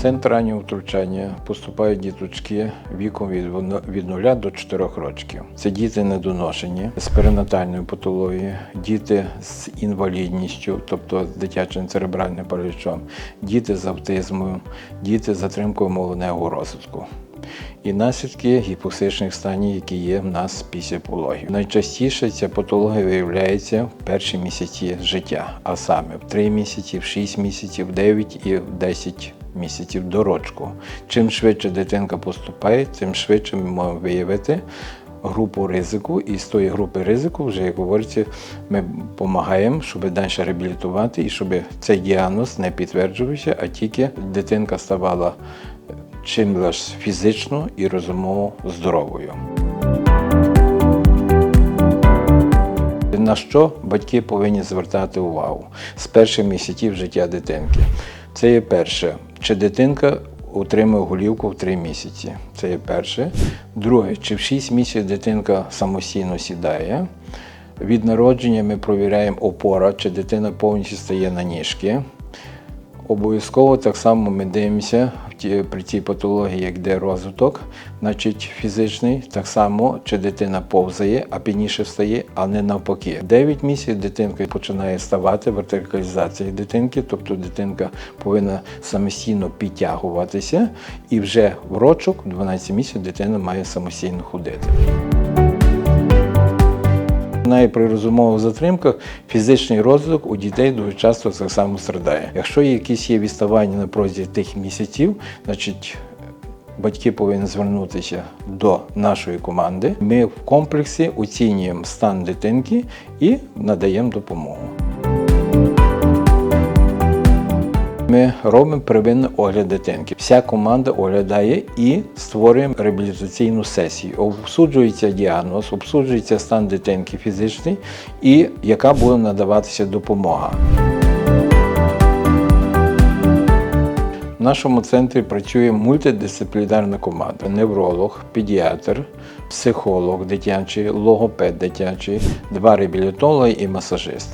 центр раннього втручання поступають діточки віком від воно- від 0 до 4 років. Це діти недоношені з перинатальною патологією, діти з інвалідністю, тобто з дитячим церебральним паралічом, діти з автизмом, діти з затримкою мовленого розвитку. І наслідки гіпоксичних станів, які є в нас після пологів. Найчастіше ця патологія виявляється в перші місяці життя, а саме в 3 місяці, в 6 місяців, в 9 і в 10 місяців до рочку. Чим швидше дитинка поступає, тим швидше ми можемо виявити групу ризику, і з тої групи ризику, вже як говориться, ми допомагаємо, щоб далі реабілітувати і щоб цей діагноз не підтверджувався, а тільки дитинка ставала чим лише фізично і розумово здоровою. На що батьки повинні звертати увагу з перших місяців життя дитинки? Це є перше, чи дитинка отримує голівку в 3 місяці. Це є перше. Друге, чи в 6 місяців дитинка самостійно сідає. Від народження ми провіряємо опора, чи дитина повністю стає на ніжки. Обов'язково так само ми дивимося в при цій патології, де розвиток, значить фізичний, так само чи дитина повзає, а пізніше встає, а не навпаки. 9 місяців дитинка починає ставати вертикалізація дитинки, тобто дитинка повинна самостійно підтягуватися, і вже в рочок, 12 місяців, дитина має самостійно ходити. Навіть при розумових затримках фізичний розвиток у дітей дуже часто так само страдає. Якщо якісь є відставання на протязі тих місяців, значить батьки повинні звернутися до нашої команди. Ми в комплексі оцінюємо стан дитинки і надаємо допомогу. Ми робимо первинний огляд дитинки. Вся команда оглядає і створюємо реабілітаційну сесію. Обсуджується діагноз, обсуджується стан дитинки фізичний і яка буде надаватися допомога. В нашому центрі працює мультидисциплінарна команда: невролог, педіатр, психолог дитячий, логопед дитячий, два реабілітологи і масажист.